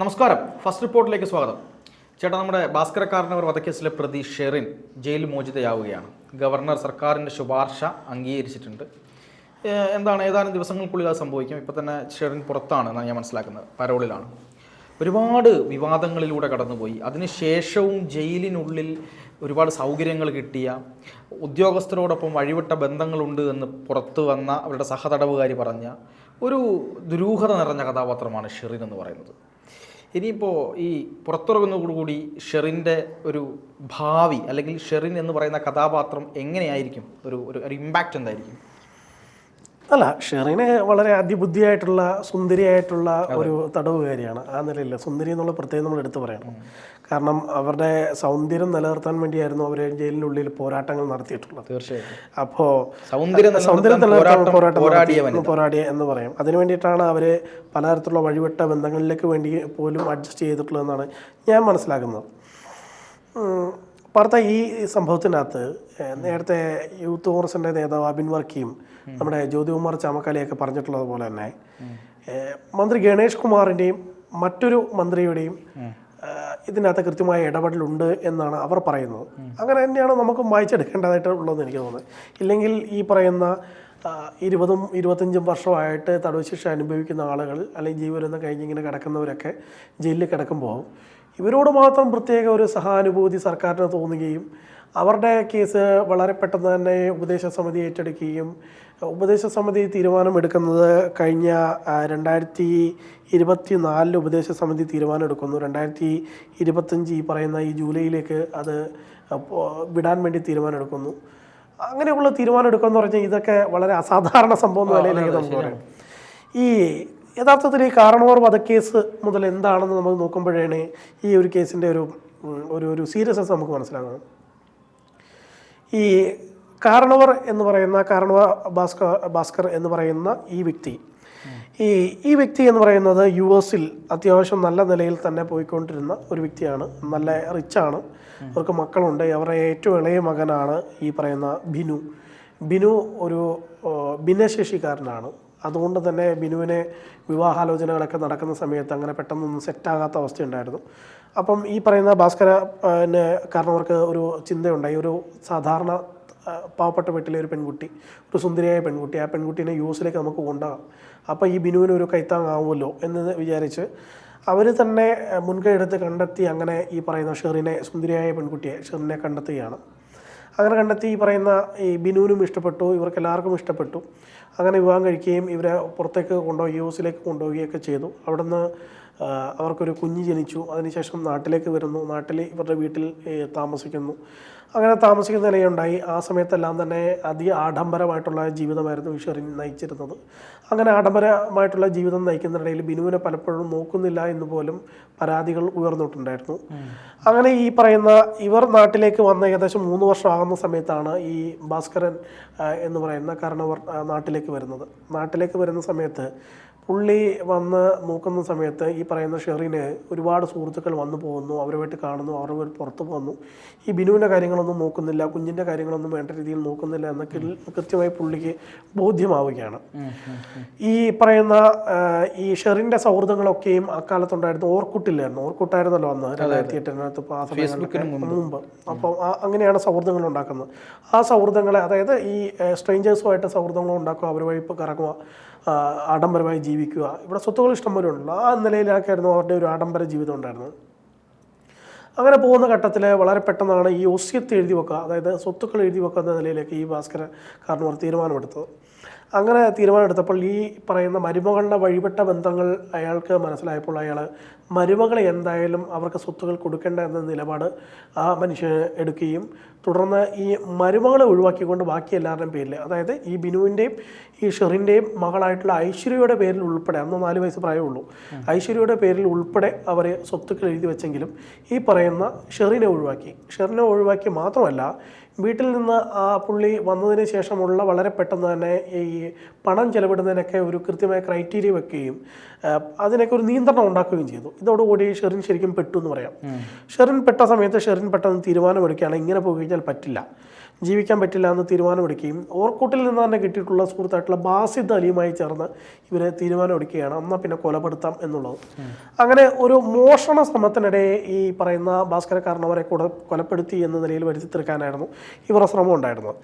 നമസ്കാരം. ഫസ്റ്റ് റിപ്പോർട്ടിലേക്ക് സ്വാഗതം. ചേട്ടാ നമ്മുടെ ഭാസ്കരക്കാരനവർ വധക്കേസിലെ പ്രതി ഷെറിൻ ജയിൽ മോചിതയാവുകയാണ്. ഗവർണർ സർക്കാരിന്റെ ശുപാർശ അംഗീകരിച്ചിട്ടുണ്ട്. എന്താണ് ഏതാനും ദിവസങ്ങൾക്കുള്ളിൽ അത് സംഭവിക്കും? ഇപ്പോൾ തന്നെ ഷെറിൻ പുറത്താണ് എന്നാണ് ഞാൻ മനസ്സിലാക്കുന്നത്. പരോളിലാണ്. ഒരുപാട് വിവാദങ്ങളിലൂടെ കടന്നുപോയി. അതിനുശേഷവും ജയിലിനുള്ളിൽ ഒരുപാട് സൗകര്യങ്ങൾ കിട്ടിയ ഉദ്യോഗസ്ഥരോടൊപ്പം വഴിവിട്ട ബന്ധങ്ങളുണ്ട് എന്ന് പുറത്തു വന്ന അവരുടെ സഹതടവുകാരി പറഞ്ഞ ഒരു ദുരൂഹത നിറഞ്ഞ കഥാപാത്രമാണ് ഷെറിൻ എന്ന് പറയുന്നത്. ഇനിയിപ്പോൾ ഈ പുറത്തിറങ്ങുന്നതോടുകൂടി ഷെറിന്റെ ഒരു ഭാവി അല്ലെങ്കിൽ ഷെറിൻ എന്ന് പറയുന്ന കഥാപാത്രം എങ്ങനെയായിരിക്കും? ഒരു ഒരു ഇമ്പാക്റ്റ് എന്തായിരിക്കും? അല്ല ഷെറിന് വളരെ അതിബുദ്ധിയായിട്ടുള്ള സുന്ദരിയായിട്ടുള്ള ഒരു തടവുകാരിയാണ്. ആ നിലയിൽ സുന്ദരി എന്നുള്ള പ്രത്യേകം നമ്മൾ എടുത്തു പറയണം. കാരണം അവരുടെ സൗന്ദര്യം നിലനിർത്താൻ വേണ്ടിയായിരുന്നു അവർ ജയിലിനുള്ളിൽ പോരാട്ടങ്ങൾ നടത്തിയിട്ടുള്ളത്. തീർച്ചയായും അപ്പോൾ സൗന്ദര്യം നിലനിർത്താൻ പോരാട്ടം- പോരാടിയ എന്ന് പറയും. അതിനു വേണ്ടിയിട്ടാണ് അവർ പലതരത്തിലുള്ള വഴിവിട്ട ബന്ധങ്ങളിലേക്ക് വേണ്ടി പോലും അഡ്ജസ്റ്റ് ചെയ്തിട്ടുള്ളതെന്നാണ് ഞാൻ മനസ്സിലാക്കുന്നത്. പാർത്ത ഈ സംഭവത്തിനകത്ത് നേരത്തെ യൂത്ത് കോൺഗ്രസിന്റെ നേതാവ് അബിൻ വർക്കിയും നമ്മുടെ ജ്യോതികുമാർ ചാമക്കാലിയൊക്കെ പറഞ്ഞിട്ടുള്ളത് പോലെ തന്നെ മന്ത്രി ഗണേഷ് കുമാറിന്റെയും മറ്റൊരു മന്ത്രിയുടെയും ഇതിനകത്ത് കൃത്യമായ ഇടപെടലുണ്ട് എന്നാണ് അവർ പറയുന്നത്. അങ്ങനെ തന്നെയാണ് നമുക്ക് വായിച്ചെടുക്കേണ്ടതായിട്ട് ഉള്ളതെന്ന് എനിക്ക് തോന്നുന്നത്. ഇല്ലെങ്കിൽ ഈ പറയുന്ന ഇരുപതും ഇരുപത്തഞ്ചും വർഷമായിട്ട് തടവ് ശിക്ഷ അനുഭവിക്കുന്ന ആളുകൾ അല്ലെങ്കിൽ ജീവനൊന്നും കഴിഞ്ഞിങ്ങനെ കിടക്കുന്നവരൊക്കെ ജയിലിൽ കിടക്കുമ്പോൾ ഇവരോട് മാത്രം പ്രത്യേക ഒരു സഹാനുഭൂതി സർക്കാരിന് തോന്നുകയും അവരുടെ കേസ് വളരെ പെട്ടെന്ന് തന്നെ ഉപദേശ സമിതി ഏറ്റെടുക്കുകയും ഉപദേശ സമിതി തീരുമാനമെടുക്കുന്നത് കഴിഞ്ഞ രണ്ടായിരത്തി ഇരുപത്തി നാലിൽ ഉപദേശ സമിതി തീരുമാനം എടുക്കുന്നു രണ്ടായിരത്തി ഇരുപത്തഞ്ച് ഈ പറയുന്ന ഈ ജൂലൈയിലേക്ക് അത് വിടാൻ വേണ്ടി തീരുമാനം എടുക്കുന്നു അങ്ങനെയുള്ള തീരുമാനം എടുക്കുക എന്ന് പറഞ്ഞാൽ ഇതൊക്കെ വളരെ അസാധാരണ സംഭവം എന്ന നിലയിലേക്ക് നമുക്ക് പറയാം. ഈ യഥാർത്ഥത്തിൽ ഈ കാരണവർ വധക്കേസ് മുതൽ എന്താണെന്ന് നമ്മൾ നോക്കുമ്പോഴാണ് ഈ ഒരു കേസിന്റെ ഒരു ഒരു ഒരു സീരിയസ്നെസ് നമുക്ക് മനസ്സിലാകുന്നത്. ഈ കാരണവർ എന്ന് പറയുന്ന കാരണവ ഭാസ്കർ ഭാസ്കർ എന്ന് പറയുന്ന ഈ വ്യക്തി ഈ ഈ വ്യക്തി എന്ന് പറയുന്നത് യു എസിൽ അത്യാവശ്യം നല്ല നിലയിൽ തന്നെ പോയിക്കൊണ്ടിരുന്ന ഒരു വ്യക്തിയാണ്. നല്ല റിച്ചാണ്. അവർക്ക് മക്കളുണ്ട്. അവരുടെ ഏറ്റവും ഇളയ മകനാണ് ഈ പറയുന്ന ബിനു. ബിനു ഒരു ഭിന്നശേഷിക്കാരനാണ്. അതുകൊണ്ട് തന്നെ ബിനുവിനെ വിവാഹാലോചനകളൊക്കെ നടക്കുന്ന സമയത്ത് അങ്ങനെ പെട്ടെന്നൊന്നും സെറ്റാകാത്ത അവസ്ഥയുണ്ടായിരുന്നു. അപ്പം ഈ പറയുന്ന ഭാസ്കര പിന്നെ കാരണവർക്ക് ഒരു ചിന്തയുണ്ടായി. ഒരു സാധാരണ പാവപ്പെട്ട വീട്ടിലെ ഒരു പെൺകുട്ടി ഒരു സുന്ദരിയായ പെൺകുട്ടി ആ പെൺകുട്ടീനെ യു എസിലേക്ക് നമുക്ക് കൊണ്ടുപോകാം. അപ്പോൾ ഈ ബിനുവിന് ഒരു കൈത്താങ്ങാവുമല്ലോ എന്ന് വിചാരിച്ച് അവർ തന്നെ മുൻകൈ എടുത്ത് കണ്ടെത്തി അങ്ങനെ ഈ പറയുന്ന ഷെറിനെ സുന്ദരിയായ പെൺകുട്ടിയെ ഷെറിനെ കണ്ടെത്തുകയാണ്. അങ്ങനെ കണ്ടെത്തി ഈ പറയുന്ന ഈ ബിനുവിനും ഇഷ്ടപ്പെട്ടു ഇവർക്ക് എല്ലാവർക്കും ഇഷ്ടപ്പെട്ടു. അങ്ങനെ വിവാഹം കഴിക്കുകയും ഇവരെ പുറത്തേക്ക് കൊണ്ടുപോയി യു എസിലേക്ക് കൊണ്ടുപോവുകയൊക്കെ ചെയ്തു. അവിടുന്ന് അവർക്കൊരു കുഞ്ഞ് ജനിച്ചു. അതിനുശേഷം നാട്ടിലേക്ക് വരുന്നു. നാട്ടിൽ ഇവരുടെ വീട്ടിൽ താമസിക്കുന്നു. അങ്ങനെ താമസിക്കുന്ന നിലയുണ്ടായി. ആ സമയത്തെല്ലാം തന്നെ അതി ആഡംബരമായിട്ടുള്ള ജീവിതമായിരുന്നു ഈശ്വരൻ നയിച്ചിരുന്നത്. അങ്ങനെ ആഡംബരമായിട്ടുള്ള ജീവിതം നയിക്കുന്നതിനിടയിൽ ബിനുവിനെ പലപ്പോഴും നോക്കുന്നില്ല എന്ന് പോലും പരാതികൾ ഉയർന്നിട്ടുണ്ടായിരുന്നു. അങ്ങനെ ഈ പറയുന്ന ഇവർ നാട്ടിലേക്ക് വന്ന ഏകദേശം മൂന്ന് വർഷമാകുന്ന സമയത്താണ് ഈ ഭാസ്കരൻ എന്ന് പറയുന്ന കാരണവർ നാട്ടിലേക്ക് വരുന്നത്. നാട്ടിലേക്ക് വരുന്ന സമയത്ത് പുള്ളി വന്ന് നോക്കുന്ന സമയത്ത് ഈ പറയുന്ന ഷെറിന് ഒരുപാട് സുഹൃത്തുക്കൾ വന്നു പോകുന്നു അവരുമായിട്ട് കാണുന്നു പേര് പുറത്തു പോകുന്നു ഈ ബിനുവിന്റെ കാര്യങ്ങളൊന്നും നോക്കുന്നില്ല കുഞ്ഞിന്റെ കാര്യങ്ങളൊന്നും വേണ്ട രീതിയിൽ നോക്കുന്നില്ല എന്നൊക്കെ കൃത്യമായി പുള്ളിക്ക് ബോധ്യമാവുകയാണ്. ഈ പറയുന്ന ഈ ഷെറിന്റെ സൗഹൃദങ്ങളൊക്കെയും അക്കാലത്തുണ്ടായിരുന്നു ഓർക്കുട്ടില്ലായിരുന്നു ഓർക്കുട്ടായിരുന്നല്ലോ അന്ന് രണ്ടായിരത്തി എട്ടിനകത്ത് ആ സമയത്ത് മുമ്പ്. അപ്പോൾ അങ്ങനെയാണ് സൗഹൃദങ്ങൾ ഉണ്ടാക്കുന്നത്. ആ സൗഹൃദങ്ങളെ അതായത് ഈ സ്ട്രേഞ്ചേഴ്സുമായിട്ട് സൗഹൃദങ്ങൾ ഉണ്ടാക്കുക അവർ വഴി കറങ്ങുക ആഡംബരമായി ജീവിക്കുക. ഇവിടെ സ്വത്തുകൾ ഇഷ്ടംപോലെ ഉണ്ടല്ലോ. ആ നിലയിലാക്കായിരുന്നു അവരുടെ ഒരു ആഡംബര ജീവിതം ഉണ്ടായിരുന്നത്. അങ്ങനെ പോകുന്ന ഘട്ടത്തിൽ വളരെ പെട്ടെന്നാണ് ഈ ഒസ്യത്ത് എഴുതി വെക്കുക അതായത് സ്വത്തുക്കൾ എഴുതി വെക്കുന്ന നിലയിലേക്ക് ഈ ഭാസ്കര കാരണവർ തീരുമാനമെടുത്തത്. അങ്ങനെ തീരുമാനമെടുത്തപ്പോൾ ഈ പറയുന്ന മരുമകളുടെ വഴിപെട്ട ബന്ധങ്ങൾ അയാൾക്ക് മനസ്സിലായപ്പോൾ അയാൾ മരുമകളെ എന്തായാലും അവർക്ക് സ്വത്തുക്കൾ കൊടുക്കേണ്ട എന്ന നിലപാട് ആ മനുഷ്യൻ എടുക്കുകയും തുടർന്ന് ഈ മരുമകളെ ഒഴിവാക്കിക്കൊണ്ട് ബാക്കി എല്ലാവരുടെയും പേരിൽ അതായത് ഈ ബിനുവിന്റെയും ഈ ഷെറിന്റെയും മകളായിട്ടുള്ള ഐശ്വര്യയുടെ പേരിൽ ഉൾപ്പെടെ അന്ന് നാല് വയസ്സ് പ്രായമുള്ളൂ ഐശ്വര്യയുടെ പേരിൽ ഉൾപ്പെടെ അവരെ സ്വത്തുക്കൾ എഴുതി വെച്ചെങ്കിലും ഈ പറയുന്ന ഷെറിനെ ഒഴിവാക്കി. ഷെറിനെ ഒഴിവാക്കി മാത്രമല്ല വീട്ടിൽ നിന്ന് ആ പുള്ളി വന്നതിന് ശേഷമുള്ള വളരെ പെട്ടെന്ന് തന്നെ ഈ പണം ചെലവിടുന്നതിനൊക്കെ ഒരു കൃത്യമായ ക്രൈറ്റീരിയ വെക്കുകയും അതിനൊക്കെ ഒരു നിയന്ത്രണം ഉണ്ടാക്കുകയും ചെയ്തു. ഇതോടുകൂടി ഷെറിൻ ശരിക്കും പെട്ടു എന്ന് പറയാം. ഷെറിൻ പെട്ട സമയത്ത് ഷെറിൻ പെട്ടെന്ന് തീരുമാനമെടുക്കുകയാണ്. ഇങ്ങനെ പോയി കഴിഞ്ഞാൽ പറ്റില്ല. ജീവിക്കാൻ പറ്റില്ല എന്ന് തീരുമാനമെടുക്കുകയും ഓർക്കൂട്ടിൽ നിന്ന് തന്നെ കിട്ടിയിട്ടുള്ള സുഹൃത്തായിട്ടുള്ള ബാസിദ് അലിയുമായി ചേർന്ന് ഇവരെ തീരുമാനമെടുക്കുകയാണ്. എന്നാൽ പിന്നെ കൊലപ്പെടുത്താം എന്നുള്ളത്. അങ്ങനെ ഒരു മോഷണ ശ്രമത്തിനിടെ ഈ പറയുന്ന ഭാസ്കരക്കാരനവരെ കൂടെ കൊലപ്പെടുത്തി എന്ന നിലയിൽ വരുത്തി തീർക്കാനായിരുന്നു ഇവരുടെ ശ്രമം ഉണ്ടായിരുന്നത്.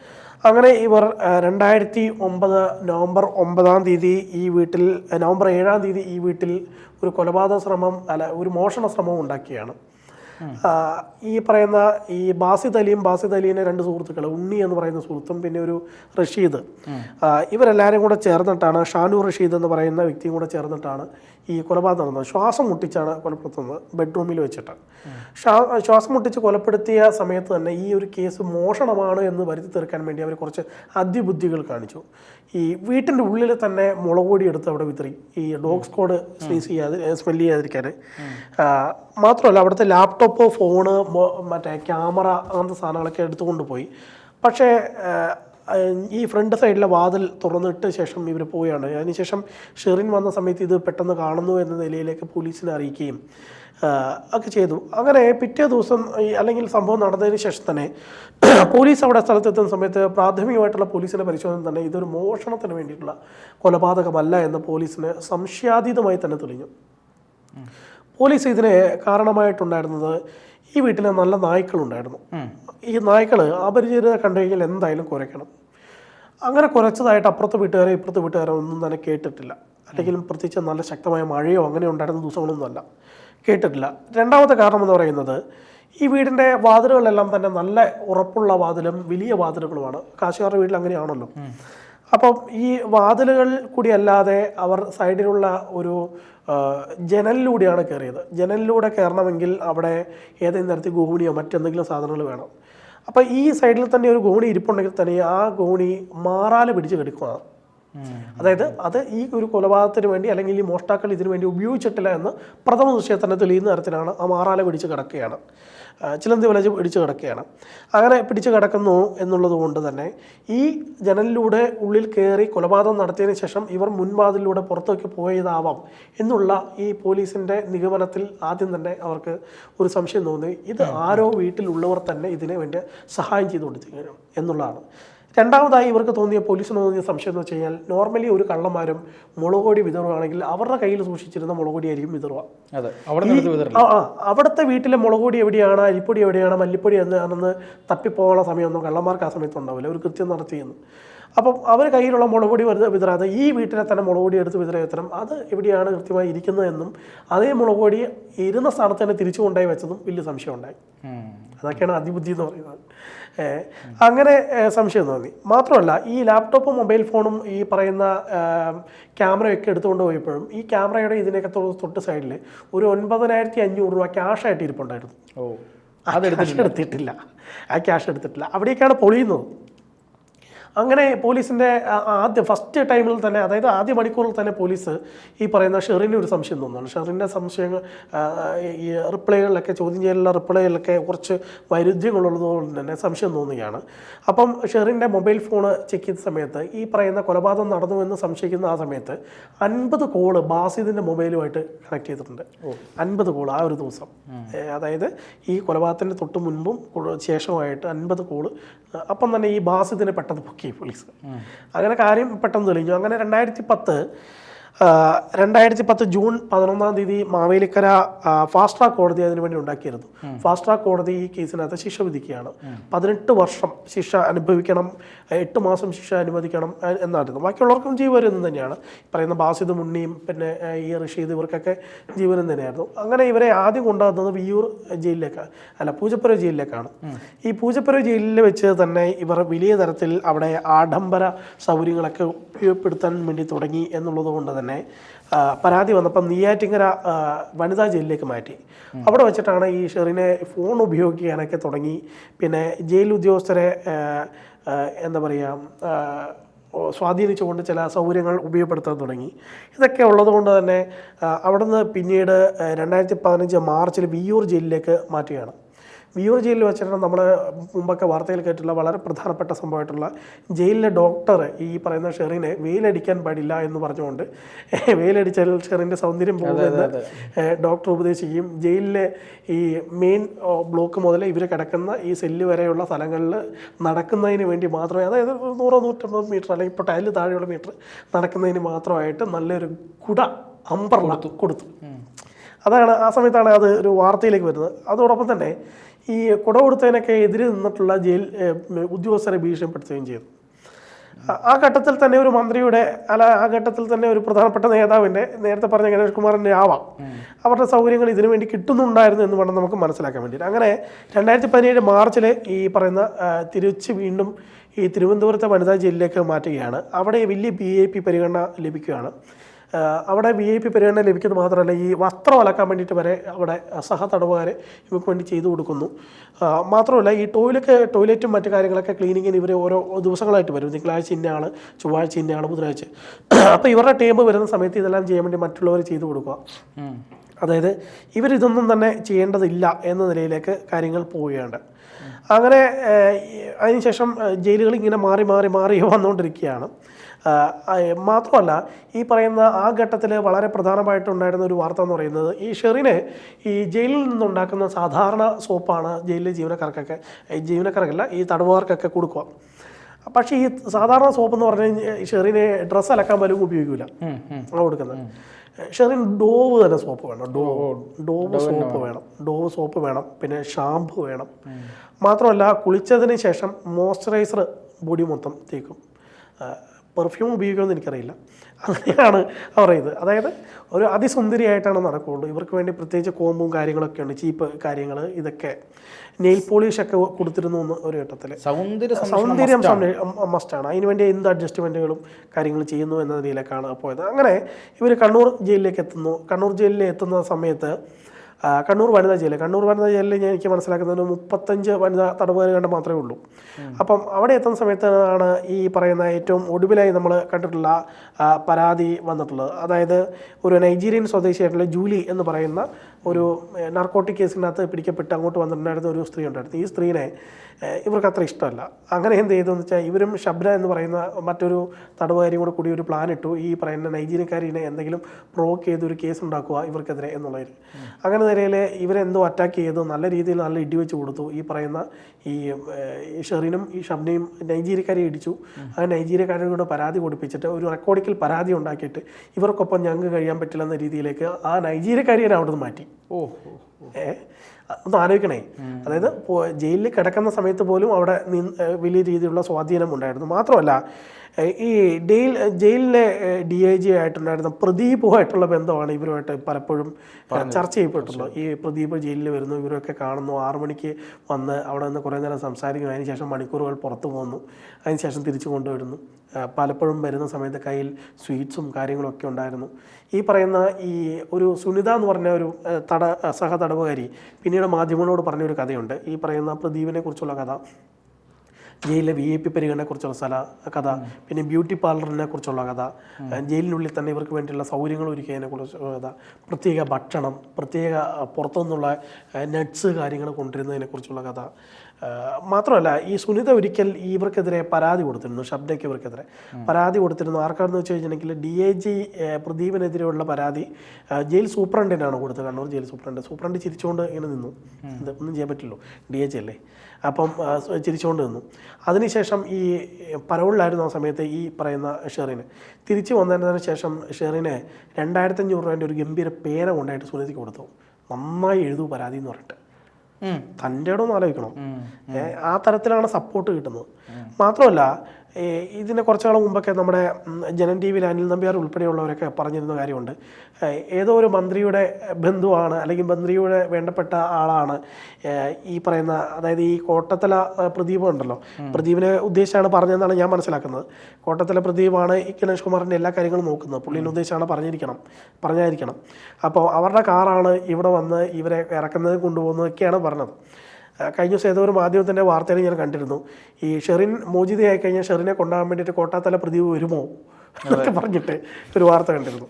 അങ്ങനെ ഇവർ രണ്ടായിരത്തി ഒമ്പത് നവംബർ ഒമ്പതാം തീയതി ഈ വീട്ടിൽ നവംബർ ഏഴാം തീയതി ഈ വീട്ടിൽ ഒരു കൊലപാതക ശ്രമം അല്ല ഒരു മോഷണ ശ്രമം ഉണ്ടാക്കിയാണ്. ഈ പറയുന്ന ഈ ബാസിദ് അലിയും ബാസിദ് അലീനെ രണ്ട് സുഹൃത്തുക്കൾ ഉണ്ണി എന്ന് പറയുന്ന സുഹൃത്തും പിന്നെ ഒരു റഷീദ്. ഇവരെല്ലാവരും കൂടെ ചേർന്നിട്ടാണ് ഷാനു റഷീദ് എന്ന് പറയുന്ന വ്യക്തിയും കൂടെ ചേർന്നിട്ടാണ് ഈ കൊലപാതകം നടന്നത്. ശ്വാസം മുട്ടിച്ചാണ് കൊലപ്പെടുത്തുന്നത് ബെഡ്റൂമിൽ വെച്ചിട്ട്. ശ്വാസം മുട്ടിച്ച് കൊലപ്പെടുത്തിയ സമയത്ത് തന്നെ ഈ ഒരു കേസ് മോഷണമാണ് എന്ന് വരുത്തി തീർക്കാൻ വേണ്ടി അവർ കുറച്ച് അതിബുദ്ധികൾ കാണിച്ചു. ഈ വീട്ടിന്റെ ഉള്ളിൽ തന്നെ മുളക് പൊടി എടുത്ത് അവിടെ വിതറി. ഈ ഡോഗ് കോഡ് സ്പേസ് ചെയ്യാതെ സ്മെൽ ചെയ്യാതിരിക്കാൻ മാത്രമല്ല അവിടുത്തെ ലാപ്ടോപ്പ് ഫോണ് മറ്റേ ക്യാമറ അങ്ങനത്തെ സാധനങ്ങളൊക്കെ എടുത്തുകൊണ്ട് പോയി. പക്ഷേ ഈ ഫ്രണ്ട് സൈഡിലെ വാതിൽ തുറന്നിട്ട് ശേഷം ഇവർ പോവുകയാണ്. അതിനുശേഷം ഷെറിൻ വന്ന സമയത്ത് ഇത് പെട്ടെന്ന് കാണുന്നു എന്ന നിലയിലേക്ക് പോലീസിനെ അറിയിക്കുകയും ഒക്കെ ചെയ്തു. അങ്ങനെ പിറ്റേ ദിവസം അല്ലെങ്കിൽ സംഭവം നടന്നതിന് ശേഷം തന്നെ പോലീസ് അവിടെ സ്ഥലത്തെത്തുന്ന സമയത്ത് പ്രാഥമികമായിട്ടുള്ള പോലീസിന്റെ പരിശോധന തന്നെ ഇതൊരു മോഷണത്തിന് വേണ്ടിയിട്ടുള്ള കൊലപാതകമല്ല എന്ന് പോലീസിന് സംശയാതീതമായി തന്നെ തെളിഞ്ഞു. പോലീസ് ഇതിന് കാരണമായിട്ടുണ്ടായിരുന്നത് ഈ വീട്ടിലെ നല്ല നായ്ക്കളുണ്ടായിരുന്നു. ഈ നായ്ക്കൾ അപരിചിതരെ കണ്ടു കഴിഞ്ഞാൽ എന്തായാലും കുറയ്ക്കണം അങ്ങനെ കുറച്ചതായിട്ട് അപ്പുറത്തെ വീട്ടുകാരെ ഇപ്പുറത്തെ വീട്ടുകാരെ ഒന്നും തന്നെ കേട്ടിട്ടില്ല. അല്ലെങ്കിൽ പ്രത്യേകിച്ച് നല്ല ശക്തമായ മഴയോ അങ്ങനെ ഉണ്ടായിരുന്ന ദിവസങ്ങളൊന്നുമല്ല കേട്ടിട്ടില്ല. രണ്ടാമത്തെ കാരണം എന്ന് പറയുന്നത് ഈ വീടിന്റെ വാതിലുകളെല്ലാം തന്നെ നല്ല ഉറപ്പുള്ള വാതിലും വലിയ വാതിലുകളുമാണ്. കാശുകാരുടെ വീട്ടിൽ അങ്ങനെയാണല്ലോ. അപ്പം ഈ വാതിലുകൾ കൂടി അല്ലാതെ അവർ സൈഡിലുള്ള ഒരു ജനലിലൂടെയാണ് കയറിയത്. ജനലിലൂടെ കയറണമെങ്കിൽ അവിടെ ഏതെങ്കിലും തരത്തിൽ ഗോണിയോ മറ്റെന്തെങ്കിലും സാധനങ്ങൾ വേണം. അപ്പോൾ ഈ സൈഡിൽ തന്നെ ഒരു ഗോണി ഇരിപ്പുണ്ടെങ്കിൽ തന്നെ ആ ഗോണി മാറാൽ പിടിച്ച് കിടക്കുകയാണ് അതായത് അത് ഈ ഒരു കൊലപാതകത്തിന് വേണ്ടി അല്ലെങ്കിൽ ഈ മോഷ്ടാക്കൾ ഇതിനു വേണ്ടി ഉപയോഗിച്ചിട്ടില്ല എന്ന് പ്രഥമ ദൃശ്യത്തിൽ തന്നെ തെളിയുന്ന തരത്തിലാണ് ആ മാറാല പിടിച്ച് കിടക്കുകയാണ്. ചിലന്തി വലജ് പിടിച്ച് കിടക്കുകയാണ്. അങ്ങനെ പിടിച്ച് കിടക്കുന്നു എന്നുള്ളത് കൊണ്ട് തന്നെ ഈ ജനലിലൂടെ ഉള്ളിൽ കയറി കൊലപാതകം നടത്തിയതിന് ശേഷം ഇവർ മുൻവാതിലൂടെ പുറത്തേക്ക് പോയതാവാം എന്നുള്ള ഈ പോലീസിന്റെ നിഗമനത്തിൽ ആദ്യം തന്നെ അവർക്ക് ഒരു സംശയം തോന്നി. ഇത് ആരോ വീട്ടിലുള്ളവർ തന്നെ ഇതിനെ വേണ്ടി സഹായം ചെയ്തു എന്നുള്ളതാണ്. രണ്ടാമതായി ഇവർക്ക് തോന്നിയ പോലീസിന് തോന്നിയ സംശയം എന്ന് വെച്ച് കഴിഞ്ഞാൽ നോർമലി ഒരു കള്ളന്മാരും മുളകൊടി വിതറുകയാണെങ്കിൽ അവരുടെ കയ്യിൽ സൂക്ഷിച്ചിരുന്ന മുളക് പൊടി ആയിരിക്കും വിതറുക. അതെ അവിടുത്തെ വീട്ടിലെ മുളകൊടി എവിടെയാണ് അരിപ്പൊടി എവിടെയാണ് മല്ലിപ്പൊടി എന്താണെന്ന് തപ്പിപ്പോകാനുള്ള സമയമൊന്നും കള്ളന്മാർക്ക് ആ സമയത്ത് ഉണ്ടാവില്ല. ഒരു കൃത്യം നടത്തിയെന്ന്. അപ്പം അവർ കയ്യിലുള്ള മുളക് പൊടി വെറുതെ വിതറാതെ ഈ വീട്ടിലെ തന്നെ മുളക് പൊടി എടുത്ത് വിതറയത്തരം അത് എവിടെയാണ് കൃത്യമായി ഇരിക്കുന്നതെന്നും അതേ മുളക് പൊടി ഇരുന്ന സ്ഥാനത്ത് തന്നെ തിരിച്ചു കൊണ്ടുപോയി വെച്ചതും വലിയ സംശയം ഉണ്ടായി അതൊക്കെയാണ് അതിബുദ്ധി എന്ന് പറയുന്നത്. അങ്ങനെ സംശയം തോന്നി. മാത്രമല്ല ഈ ലാപ്ടോപ്പും മൊബൈൽ ഫോണും ഈ പറയുന്ന ക്യാമറയൊക്കെ എടുത്തുകൊണ്ട് പോയപ്പോഴും ഈ ക്യാമറയുടെ ഇതിനൊക്കെ തൊട്ട് സൈഡിൽ ഒരു ഒൻപതിനായിരത്തി അഞ്ഞൂറ് രൂപ ക്യാഷായിട്ട് ഇരിപ്പുണ്ടായിരുന്നു. ഓ അതെടുത്തിട്ടില്ല. എടുത്തിട്ടില്ല. ആ ക്യാഷ് എടുത്തിട്ടില്ല. അവിടേക്കാണ് പൊളിയുന്നത്. അങ്ങനെ പോലീസിന്റെ ആദ്യ ഫസ്റ്റ് ടൈമിൽ തന്നെ അതായത് ആദ്യ മണിക്കൂറിൽ തന്നെ പോലീസ് ഈ പറയുന്ന ഷെറിന് ഒരു സംശയം തോന്നുന്നു. ഷെറിന്റെ സംശയങ്ങൾ ഈ റിപ്ലൈകളിലൊക്കെ ചോദ്യം ചെയ്യലുള്ള റിപ്ലൈകളിലൊക്കെ കുറച്ച് വൈരുദ്ധ്യങ്ങളുള്ളതുകൊണ്ട് തന്നെ സംശയം തോന്നുകയാണ്. അപ്പം ഷെറിന്റെ മൊബൈൽ ഫോൺ ചെക്ക് ചെയ്ത സമയത്ത് ഈ പറയുന്ന കൊലപാതകം നടന്നു എന്ന് സംശയിക്കുന്ന ആ സമയത്ത് അൻപത് കോൾ ബാസിദിന്റെ മൊബൈലുമായിട്ട് കണക്ട് ചെയ്തിട്ടുണ്ട്. അൻപത് കോൾ ആ ഒരു ദിവസം. അതായത് ഈ കൊലപാതകത്തിന്റെ തൊട്ട് മുൻപും ശേഷമായിട്ട് അൻപത് കോൾ അപ്പം തന്നെ ഈ ബാസിദിനെ പെട്ടെന്ന് പൊക്കി പോലീസ് അങ്ങനെ കാര്യം പെട്ടെന്ന് തെളിഞ്ഞു അങ്ങനെ രണ്ടായിരത്തി പത്ത് രണ്ടായിരത്തി പത്ത് ജൂൺ പതിനൊന്നാം തീയതി മാവേലിക്കര ഫാസ്റ്റ് ട്രാക്ക് കോടതി അതിനു വേണ്ടി ഉണ്ടാക്കിയിരുന്നു. ഫാസ്റ്റ് ട്രാക്ക് കോടതി ഈ കേസിനകത്ത് ശിക്ഷ വിധിക്കുകയാണ്. പതിനെട്ട് വർഷം ശിക്ഷ അനുഭവിക്കണം എട്ട് മാസം ശിക്ഷ അനുവദിക്കണം എന്നായിരുന്നു. ബാക്കിയുള്ളവർക്കും ജീവനം തന്നെയാണ്. പറയുന്ന ബാസിദ് മുണ്ണിയും പിന്നെ ഈ റഷീദ് ഇവർക്കൊക്കെ ജീവനം തന്നെയായിരുന്നു. അങ്ങനെ ഇവരെ ആദ്യം കൊണ്ടുവന്നത് വിയൂർ ജയിലിലേക്കാണ് അല്ല പൂജപ്പുര ജയിലിലേക്കാണ്. ഈ പൂജപ്പുര ജയിലിൽ വെച്ച് തന്നെ ഇവർ വലിയ തരത്തിൽ അവിടെ ആഡംബര സൗകര്യങ്ങളൊക്കെ ഉപയോഗപ്പെടുത്താൻ വേണ്ടി തുടങ്ങി എന്നുള്ളത് കൊണ്ട് തന്നെ ആ, പരാതി വന്നപ്പം നെയ്യാറ്റിങ്കര വനിതാ ജയിലിലേക്ക് മാറ്റി. അവിടെ വെച്ചിട്ടാണ് ഈ ഷെറിനെ ഫോൺ ഉപയോഗിക്കാനൊക്കെ തുടങ്ങി. പിന്നെ ജയിൽ ഉദ്യോഗസ്ഥരെ എന്താ പറയുക സ്വാധീനിച്ചുകൊണ്ട് ചില സൗകര്യങ്ങൾ ഉപയോഗപ്പെടുത്താൻ തുടങ്ങി. ഇതൊക്കെ ഉള്ളതുകൊണ്ട് തന്നെ അവിടുന്ന് പിന്നീട് രണ്ടായിരത്തി പതിനഞ്ച് മാർച്ചിൽ വിയ്യൂർ ജയിലിലേക്ക് മാറ്റുകയാണ്. വിയൂർ ജയിലിൽ വെച്ചിട്ട് നമ്മൾ മുമ്പൊക്കെ വാർത്തയിൽ കേട്ടിട്ടുള്ള വളരെ പ്രധാനപ്പെട്ട സംഭവമായിട്ടുള്ള ജയിലിലെ ഡോക്ടർ ഈ പറയുന്ന ഷെറിനെ വെയിലടിക്കാൻ പാടില്ല എന്ന് പറഞ്ഞുകൊണ്ട് വെയിലടിച്ചാൽ ഷെറിന്റെ സൗന്ദര്യം പോകുമെന്ന് ഡോക്ടർ ഉപദേശിക്കുകയും ജയിലിലെ ഈ മെയിൻ ബ്ലോക്ക് മുതൽ ഇവർ കിടക്കുന്ന ഈ സെല്ല് വരെയുള്ള സ്ഥലങ്ങളിൽ നടക്കുന്നതിന് വേണ്ടി മാത്രമേ അതായത് നൂറോ നൂറ്റമ്പത് മീറ്റർ അല്ലെങ്കിൽ ഇപ്പോൾ ടൈലിൽ താഴെയുള്ള മീറ്റർ നടക്കുന്നതിന് മാത്രമായിട്ട് നല്ലൊരു കുട അമ്പർ കൊടുത്തു. അതാണ് ആ സമയത്താണ് അത് ഒരു വാർത്തയിലേക്ക് വരുന്നത്. അതോടൊപ്പം തന്നെ ഈ കുട കൊടുത്തതിനൊക്കെ എതിരെ നിന്നിട്ടുള്ള ജയിൽ ഉദ്യോഗസ്ഥരെ ഭീഷണിപ്പെടുത്തുകയും ചെയ്തു. ആ- ഘട്ടത്തിൽ തന്നെ ഒരു മന്ത്രിയുടെ അല്ല ആ ഘട്ടത്തിൽ തന്നെ ഒരു പ്രധാനപ്പെട്ട നേതാവിന്റെ നേരത്തെ പറഞ്ഞ ഗണേഷ് കുമാറിന്റെ ആവാം. അവരുടെ സൗകര്യങ്ങൾ ഇതിനു വേണ്ടി കിട്ടുന്നുണ്ടായിരുന്നു എന്ന് വേണം നമുക്ക് മനസ്സിലാക്കാൻ വേണ്ടിയിട്ട്. അങ്ങനെ രണ്ടായിരത്തി പതിനേഴ് മാർച്ചിൽ ഈ പറയുന്ന തിരിച്ച് വീണ്ടും ഈ തിരുവനന്തപുരത്തെ വനിതാ ജയിലിലേക്ക് മാറ്റുകയാണ്. അവിടെ വലിയ ബി എ പി പരിഗണന ലഭിക്കുകയാണ്. അവിടെ വി ഐ പി പരിഗണന ലഭിക്കുന്നത് മാത്രമല്ല ഈ വസ്ത്രം അലക്കാൻ വേണ്ടിയിട്ട് വരെ അവിടെ സഹ തടവുകാരെ ഇവർക്ക് വേണ്ടി ചെയ്തു കൊടുക്കുന്നു. മാത്രമല്ല ഈ ടോയ്ലറ്റ് ടോയ്ലറ്റും മറ്റു കാര്യങ്ങളൊക്കെ ക്ലീനിങ്ങിന് ഇവർ ഓരോ ദിവസങ്ങളായിട്ട് വരും. തിങ്കളാഴ്ച ഇന്നയാണ് ചൊവ്വാഴ്ച ഇന്നയാണ് ബുധനാഴ്ച. അപ്പോൾ ഇവരുടെ ടൈം വരുന്ന സമയത്ത് ഇതെല്ലാം ചെയ്യാൻ വേണ്ടി മറ്റുള്ളവർ ചെയ്തു കൊടുക്കുക. അതായത് ഇവരിതൊന്നും തന്നെ ചെയ്യേണ്ടതില്ല എന്ന നിലയിലേക്ക് കാര്യങ്ങൾ പോവുകയാണ്. അങ്ങനെ അതിനുശേഷം ജയിലുകൾ ഇങ്ങനെ മാറി മാറി മാറി വന്നുകൊണ്ടിരിക്കുകയാണ് മാത്രമല്ല ഈ പറയുന്ന ആ ഘട്ടത്തിൽ വളരെ പ്രധാനമായിട്ടുണ്ടായിരുന്ന ഒരു വാർത്ത എന്ന് പറയുന്നത് ഈ ഷെറിനെ ഈ ജയിലിൽ നിന്നുണ്ടാക്കുന്ന സാധാരണ സോപ്പാണ് ജയിലിലെ ജീവനക്കാർക്കൊക്കെ ജീവനക്കാർക്കല്ല ഈ തടവുകാർക്കൊക്കെ കൊടുക്കുക. പക്ഷേ ഈ സാധാരണ സോപ്പ് എന്ന് പറഞ്ഞു കഴിഞ്ഞാൽ ഈ ഷെറിനെ ഡ്രസ്സ് അലക്കാൻ പോലും ഉപയോഗിക്കില്ല ആ കൊടുക്കുന്നത്. ഷെറിൻ ഡോവ് തന്നെ സോപ്പ് വേണം. ഡോവ് ഡോവ് സോപ്പ് വേണം. ഡോവ് സോപ്പ് വേണം. പിന്നെ ഷാംപു വേണം. മാത്രമല്ല കുളിച്ചതിന് ശേഷം മോയ്സ്ചറൈസർ ബോഡി മൊത്തം തേക്കും. പെർഫ്യൂം ഉപയോഗിക്കുമെന്ന് എനിക്കറിയില്ല. അങ്ങനെയാണ് അവർ ഇത് അതായത് ഒരു അതിസുന്ദരിയായിട്ടാണ് നടക്കുകയുള്ളൂ ഇവർക്ക് വേണ്ടി പ്രത്യേകിച്ച് കോമ്പും കാര്യങ്ങളൊക്കെ ഉണ്ട് ചീപ്പ് കാര്യങ്ങൾ ഇതൊക്കെ. നെയിൽ പോളിഷ് ഒക്കെ കൊടുത്തിരുന്നു എന്ന് ഒരു ഘട്ടത്തിൽ സൗന്ദര്യ സൗന്ദര്യം മസ്റ്റാണ് അതിനുവേണ്ടി എന്ത് അഡ്ജസ്റ്റ്മെന്റുകളും കാര്യങ്ങളും ചെയ്യുന്നു എന്ന നിലയിലേക്കാണ് പോയത്. അങ്ങനെ ഇവർ കണ്ണൂർ ജയിലിലേക്ക് എത്തുന്നു. കണ്ണൂർ ജയിലിൽ എത്തുന്ന സമയത്ത് കണ്ണൂർ വനിതാ ജയിൽ കണ്ണൂർ വനിതാ ജയിലിൽ ഞാൻ എനിക്ക് മനസ്സിലാക്കുന്നത് മുപ്പത്തഞ്ച് വനിതാ തടവുകാർ കണ്ട് മാത്രമേ ഉള്ളൂ. അപ്പം അവിടെ എത്തുന്ന സമയത്താണ് ഈ പറയുന്ന ഏറ്റവും ഒടുവിലായി നമ്മൾ കണ്ടിട്ടുള്ള പരാതി വന്നിട്ടുള്ളത്. അതായത് ഒരു നൈജീരിയൻ സ്വദേശിയായിട്ടുള്ള ജൂലി എന്ന് പറയുന്ന ഒരു നാർക്കോട്ടിക് കേസിനകത്ത് പിടിക്കപ്പെട്ട് അങ്ങോട്ട് വന്നിട്ടുണ്ടായിരുന്ന ഒരു സ്ത്രീ ഉണ്ടായിരുന്നു. ഈ സ്ത്രീനെ ഇവർക്ക് അത്ര ഇഷ്ടമല്ല. അങ്ങനെ എന്ത് ചെയ്തെന്ന് വെച്ചാൽ ഇവരും ഷബ്ന എന്ന് പറയുന്ന മറ്റൊരു തടവുകാരിയും കൂടെ കൂടി ഒരു പ്ലാൻ ഇട്ടു. ഈ പറയുന്ന നൈജീരിയക്കാരിനെ എന്തെങ്കിലും പ്രൊവോക്ക് ചെയ്ത് ഒരു കേസ് ഉണ്ടാക്കുക ഇവർക്കെതിരെ എന്നുള്ളതിൽ. അങ്ങനെ നിലയിൽ ഇവരെന്തോ അറ്റാക്ക് ചെയ്തു നല്ല രീതിയിൽ നല്ല ഇടി വെച്ച് കൊടുത്തു. ഈ പറയുന്ന ഈ ഷെറിനും ഈ ഷബ്നയും നൈജീരിയക്കാരെ ഇടിച്ചു. ആ നൈജീരിയക്കാരുടെ കൂടെ പരാതി കൊടുപ്പിച്ചിട്ട് ഒരു റെക്കോർഡിക്കൽ പരാതി ഉണ്ടാക്കിയിട്ട് ഇവർക്കൊപ്പം ഞങ്ങൾക്ക് കഴിയാൻ പറ്റില്ല എന്ന രീതിയിലേക്ക് ആ നൈജീരിയക്കാരിയെ അവിടെ നിന്ന് മാറ്റി. ഓ ഒന്ന് ആലോചിക്കണേ. അതായത് ജയിലിൽ കിടക്കുന്ന സമയത്ത് പോലും അവിടെ വലിയ രീതിയിലുള്ള സ്വാധീനം ഉണ്ടായിരുന്നു. മാത്രമല്ല ഈ ഡെയിൽ ജയിലിലെ ഡി ഐ ജി ആയിട്ടുണ്ടായിരുന്ന പ്രദീപുമായിട്ടുള്ള ബന്ധമാണ് ഇവരുമായിട്ട് പലപ്പോഴും ചർച്ച ചെയ്യപ്പെട്ടുള്ളത് ഈ പ്രദീപ് ജയിലിൽ വരുന്നു ഇവരൊക്കെ കാണുന്നു. ആറു മണിക്ക് വന്ന് അവിടെ നിന്ന് കുറേ നേരം സംസാരിക്കുന്നു. അതിനുശേഷം മണിക്കൂറുകൾ പുറത്തു പോകുന്നു അതിനുശേഷം തിരിച്ചു കൊണ്ടുവരുന്നു. പലപ്പോഴും വരുന്ന സമയത്ത് കയ്യിൽ സ്വീറ്റ്സും കാര്യങ്ങളൊക്കെ ഉണ്ടായിരുന്നു. ഈ പറയുന്ന ഈ ഒരു സുനിത എന്ന് പറഞ്ഞ ഒരു തട സഹ തടവുകാരി പിന്നീട് മാധ്യമങ്ങളോട് പറഞ്ഞൊരു കഥയുണ്ട്. ഈ പറയുന്ന പ്രദീപിനെ കുറിച്ചുള്ള കഥ ജയിലിലെ വി ഐ പി പരിഗണനയെക്കുറിച്ചുള്ള സ്ഥല കഥ പിന്നെ ബ്യൂട്ടി പാർലറിനെ കുറിച്ചുള്ള കഥ ജയിലിനുള്ളിൽ തന്നെ ഇവർക്ക് വേണ്ടിയുള്ള സൗകര്യങ്ങൾ ഒരുക്കിയതിനെ കുറിച്ചുള്ള കഥ പ്രത്യേക ഭക്ഷണം പ്രത്യേക പുറത്തുനിന്നുള്ള നട്ട്സ് കാര്യങ്ങൾ കൊണ്ടുവരുന്നതിനെ കുറിച്ചുള്ള കഥ മാത്രമല്ല ഈ സുനിത ഒരിക്കൽ ഇവർക്കെതിരെ പരാതി കൊടുത്തിരുന്നു ഷബ്ദയ്ക്ക് ഇവർക്കെതിരെ. പരാതി കൊടുത്തിരുന്നു. ആർക്കാണെന്ന് വെച്ച് കഴിഞ്ഞിട്ടുണ്ടെങ്കിൽ ഡി ഐ ജി പ്രദീപിനെതിരെയുള്ള പരാതി ജയിൽ സൂപ്രണ്ടിനാണ് കൊടുത്തത്. Kannur jail superintendent. സൂപ്രണ്ട് ചിരിച്ചുകൊണ്ട് ഇങ്ങനെ നിന്നു. ഇത് ഒന്നും ചെയ്യാൻ പറ്റില്ലോ ഡി എച്ച് അല്ലേ? അപ്പം ചിരിച്ചുകൊണ്ട് നിന്നു. അതിനുശേഷം ഈ പരവുള്ളായിരുന്നു ആ സമയത്ത് ഈ പറയുന്ന ഷെറിന്. തിരിച്ചു വന്നതിന് ശേഷം ഷെറിന് രണ്ടായിരത്തഞ്ഞൂറ് രൂപേന്റെ ഒരു ഗംഭീര പേന കൊണ്ടായിട്ട് സുനിതയ്ക്ക് കൊടുത്തു. നന്നായി എഴുതു പരാതി എന്ന് പറഞ്ഞിട്ട്. തന്റെ ഇടം ഒന്ന് ആലോചിക്കണം ആ തരത്തിലാണ് സപ്പോർട്ട് കിട്ടുന്നത്. മാത്രമല്ല ഇതിനെ കുറച്ച് നാൾ മുമ്പൊക്കെ നമ്മുടെ ജനൻ ടി വിയിൽ അനിൽ നമ്പ്യാർ ഉൾപ്പെടെയുള്ളവരൊക്കെ പറഞ്ഞിരുന്ന കാര്യമുണ്ട്. ഏതോ ഒരു മന്ത്രിയുടെ ബന്ധുവാണ് അല്ലെങ്കിൽ മന്ത്രിയുടെ വേണ്ടപ്പെട്ട ആളാണ് ഈ പറയുന്ന അതായത് ഈ കോട്ടത്തല പ്രദീപ് ഉണ്ടല്ലോ. പ്രദീപിനെ ഉദ്ദേശിച്ചാണ് പറഞ്ഞതെന്നാണ് ഞാൻ മനസ്സിലാക്കുന്നത്. കോട്ടത്തല പ്രദീപാണ് ഈ ഗണേഷ് കുമാറിന്റെ എല്ലാ കാര്യങ്ങളും നോക്കുന്നത്. പുള്ളിനെ ഉദ്ദേശിച്ചാണ് പറഞ്ഞിരിക്കണം പറഞ്ഞായിരിക്കണം. അപ്പോൾ അവരുടെ കാറാണ് ഇവിടെ വന്ന് ഇവരെ ഇറക്കുന്നത് കൊണ്ടുപോകുന്നതൊക്കെയാണ് പറഞ്ഞത്. കഴിഞ്ഞ ദിവസം ഏതോ ഒരു മാധ്യമത്തിന്റെ വാർത്തയിൽ ഞാൻ കണ്ടിരുന്നു. ഈ ഷെറിൻ മോചിതയായി കഴിഞ്ഞാൽ ഷെറിനെ കൊണ്ടുപോകാൻ വേണ്ടിയിട്ട് കോട്ടാത്തല പ്രദീപ് വരുമോ? എന്നൊക്കെ പറഞ്ഞിട്ട് ഒരു വാർത്ത കണ്ടിരുന്നു.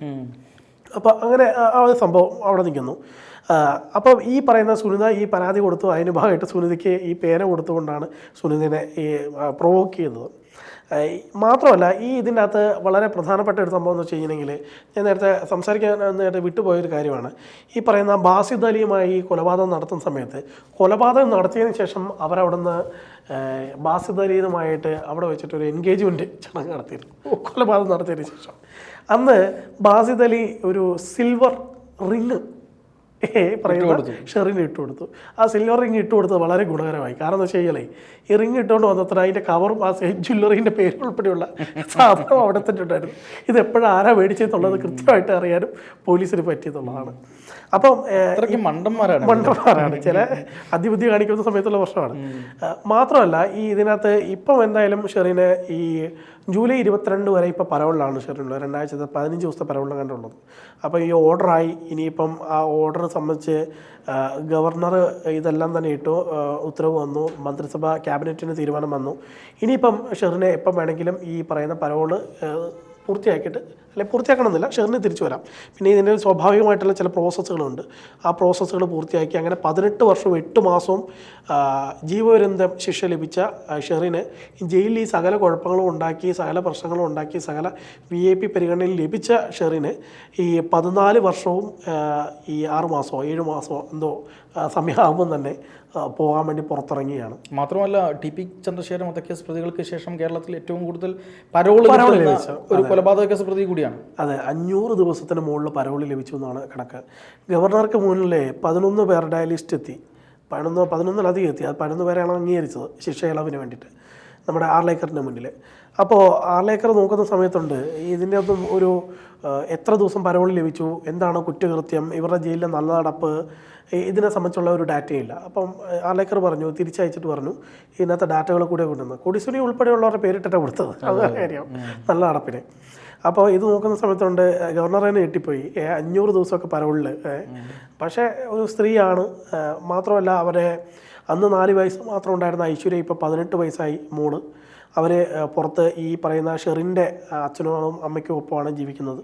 അപ്പോൾ അങ്ങനെ ആ ഒരു സംഭവം അവിടെ നിൽക്കുന്നു. അപ്പോൾ ഈ പറയുന്ന സുനിത ഈ പരാതി കൊടുത്തു. അതിന് ഭാഗമായിട്ട് സുനിതയ്ക്ക് ഈ പേന കൊടുത്തുകൊണ്ടാണ് സുനിതനെ ഈ പ്രൊവോക്ക് ചെയ്യുന്നത്. മാത്രമല്ല ഈ ഇതിന്റെ അകത്ത് വളരെ പ്രധാനപ്പെട്ട ഒരു സംഭവം എന്ന് വെച്ച് കഴിഞ്ഞിട്ടുണ്ടെങ്കിൽ ഞാൻ നേരത്തെ സംസാരിക്കാൻ നേരത്തെ വിട്ടുപോയൊരു കാര്യമാണ്. ഈ പറയുന്ന ബാസിദ് അലിയുമായി കൊലപാതകം നടത്തുന്ന സമയത്ത് കൊലപാതകം നടത്തിയതിന് ശേഷം അവരവിടുന്ന് ബാസിദ് അലിയുമായിട്ട് അവിടെ വെച്ചിട്ട് ഒരു എൻഗേജ്മെന്റ് ചടങ്ങ് നടത്തിയിരുന്നു. കൊലപാതകം നടത്തിയതിന് ശേഷം. അന്ന് ബാസിദ് അലി ഒരു സിൽവർ റിങ് പറയുന്ന ഷെറിന് ഇട്ട് കൊടുത്തു ആ സിൽവർ റിങ് ഇട്ട് കൊടുത്തത് വളരെ ഗുണകരമായി. കാരണം എന്താ വെച്ച് കഴിഞ്ഞാൽ ഈ റിങ് ഇട്ടുകൊണ്ട് വന്നത്ര അതിന്റെ കവറും ആ ജ്വല്ലറിന്റെ പേര് ഉൾപ്പെടെയുള്ള സാധനം അവിടെ തന്നെ ഉണ്ടായിരുന്നു ഇത് എപ്പോഴും ആരാ മേടിച്ചെന്നുള്ളത് കൃത്യമായിട്ട് അറിയാനും പോലീസിന് പറ്റിയെന്നുള്ളതാണ് അപ്പം മണ്ടന്മാരാണ് മണ്ടന്മാരാണ്. ചില അതിബുദ്ധി കാണിക്കുന്ന സമയത്തുള്ള പ്രശ്നമാണ്. മാത്രമല്ല ഈ ഇതിനകത്ത് ഇപ്പം എന്തായാലും ഷെറിന് ഈ ജൂലൈ ഇരുപത്തിരണ്ട് വരെ ഇപ്പോൾ പരവുള്ളതാണ് ഷെറിനുള്ളത്. രണ്ടാഴ്ചത്തെ പതിനഞ്ച് ദിവസത്തെ പരവുള്ള കണ്ടുള്ളത്. അപ്പോൾ ഈ ഓർഡറായി. ഇനിയിപ്പം ആ ഓർഡർ സംബന്ധിച്ച് ഗവർണർ ഇതെല്ലാം തന്നെ ഇട്ടു. ഉത്തരവ് വന്നു. മന്ത്രിസഭ ക്യാബിനറ്റിന് തീരുമാനം വന്നു. ഇനിയിപ്പം ഷെറിനെ എപ്പം വേണമെങ്കിലും ഈ പറയുന്ന പരവുകൾ പൂർത്തിയാക്കിയിട്ട് അല്ലെ പൂർത്തിയാക്കണമെന്നില്ല. ഷെറിന് തിരിച്ചു വരാം. പിന്നെ ഇതിന്റെ സ്വാഭാവികമായിട്ടുള്ള ചില പ്രോസസ്സുകളുണ്ട് ആ പ്രോസസ്സുകൾ പൂർത്തിയാക്കി അങ്ങനെ പതിനെട്ട് വർഷവും എട്ട് മാസവും ജീവപര്യന്തം ശിക്ഷ ലഭിച്ച ഷെറിന് ജയിലിൽ ഈ സകല കുഴപ്പങ്ങളും ഉണ്ടാക്കി സകല പ്രശ്നങ്ങളും ഉണ്ടാക്കി സകല വി ഐ പി പരിഗണനയിൽ ലഭിച്ച ഷെറിന് ഈ പതിനാല് വർഷവും ഈ ആറ് മാസമോ ഏഴ് മാസമോ എന്തോ സമയമാകുമ്പം തന്നെ പോകാൻ വേണ്ടി പുറത്തിറങ്ങിയാണ് മാത്രമല്ല ടി പി ചന്ദ്രശേഖരൻ വധക്കേസ് പ്രതികൾക്ക് ശേഷം കേരളത്തിൽ ഏറ്റവും കൂടുതൽ പരോൾ കിട്ടുന്ന ഒരു കൊലപാതക കേസ് പ്രതി കൂടിയാണ്. അതെ അഞ്ഞൂറ് ദിവസത്തിന് മുകളിൽ പരോളി ലഭിച്ചു എന്നാണ് കണക്ക്. ഗവർണർക്ക് മുന്നിലെ പതിനൊന്ന് പേരുടെ ലിസ്റ്റ് എത്തി പതിനൊന്ന് പതിനൊന്നിലധികം എത്തി. അത് പതിനൊന്ന് പേരെയാണ് അംഗീകരിച്ചത് ശിക്ഷ ഇളവിന് വേണ്ടിയിട്ട്. നമ്മുടെ ആർലേക്കറിന്റെ മുന്നിൽ. അപ്പോൾ ആർലേക്കർ നോക്കുന്ന സമയത്തുണ്ട് ഇതിന്റെ ഒന്നും ഒരു എത്ര ദിവസം പരോളി ലഭിച്ചു? എന്താണ് കുറ്റകൃത്യം? ഇവരുടെ ജയിലിലെ നല്ല നടപ്പ്? ഇതിനെ സംബന്ധിച്ചുള്ള ഒരു ഡാറ്റയില്ല. അപ്പം ആർലേക്കർ പറഞ്ഞു തിരിച്ചയച്ചിട്ട് പറഞ്ഞു ഇതിനകത്ത് ഡാറ്റകൾ കൂടെ കൊണ്ടുവന്ന്. കൊടിസുനി ഉൾപ്പെടെയുള്ളവരുടെ പേരിട്ടിട്ടാണ് കൊടുത്തത്. അത് കാര്യം. നല്ല നടപ്പിന്. അപ്പോൾ ഇത് നോക്കുന്ന സമയത്തുണ്ട് ഗവർണർ തന്നെ ഞെട്ടിപ്പോയി. അഞ്ഞൂറ് ദിവസമൊക്കെ പരവുള്ളിൽ പക്ഷേ ഒരു സ്ത്രീയാണ് മാത്രമല്ല അവരെ അന്ന് നാല് വയസ്സ് മാത്രം ഉണ്ടായിരുന്ന ഐശ്വര്യ ഇപ്പോൾ പതിനെട്ട് വയസ്സായി മോൾ അവർ പുറത്ത് ഈ പറയുന്ന ഷെറിന്റെ അച്ഛനും അമ്മയ്ക്കും ഒപ്പമാണ് ജീവിക്കുന്നത്.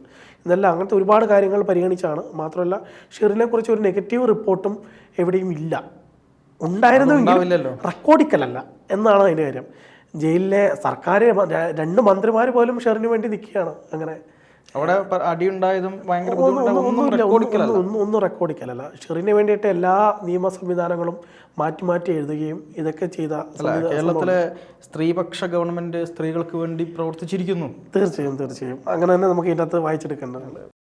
ഇതെല്ലാം അങ്ങനത്തെ ഒരുപാട് കാര്യങ്ങൾ പരിഗണിച്ചാണ്. മാത്രമല്ല ഷെറിനെക്കുറിച്ച് ഒരു നെഗറ്റീവ് റിപ്പോർട്ടും എവിടെയും ഇല്ല. ഉണ്ടായിരുന്നെങ്കിൽ ഉണ്ടാവില്ലല്ലോ റെക്കോർഡിക്കലല്ല. എന്നാണ് അതിന്റെ കാര്യം. ജയിലിലെ സർക്കാർ രണ്ട് മന്ത്രിമാർ പോലും ഷെറിന് വേണ്ടി നിൽക്കുകയാണ് അങ്ങനെ. അവിടെ അടിയുണ്ടായതും ഭയങ്കര ഒന്നും- റെക്കോർഡിക്കലല്ല ഷെറിന് വേണ്ടിയിട്ട് എല്ലാ നിയമ സംവിധാനങ്ങളും മാറ്റി മാറ്റി എഴുതുകയും ഇതൊക്കെ ചെയ്ത കേരളത്തിലെ സ്ത്രീപക്ഷ ഗവൺമെന്റ് സ്ത്രീകൾക്ക് വേണ്ടി പ്രവർത്തിച്ചിരിക്കുന്നു. തീർച്ചയായും തീർച്ചയായും. അങ്ങനെ തന്നെ നമുക്ക് ഇതിനകത്ത് വായിച്ചെടുക്കേണ്ടതുണ്ട്. വായിച്ചെടുക്കേണ്ടതാണ്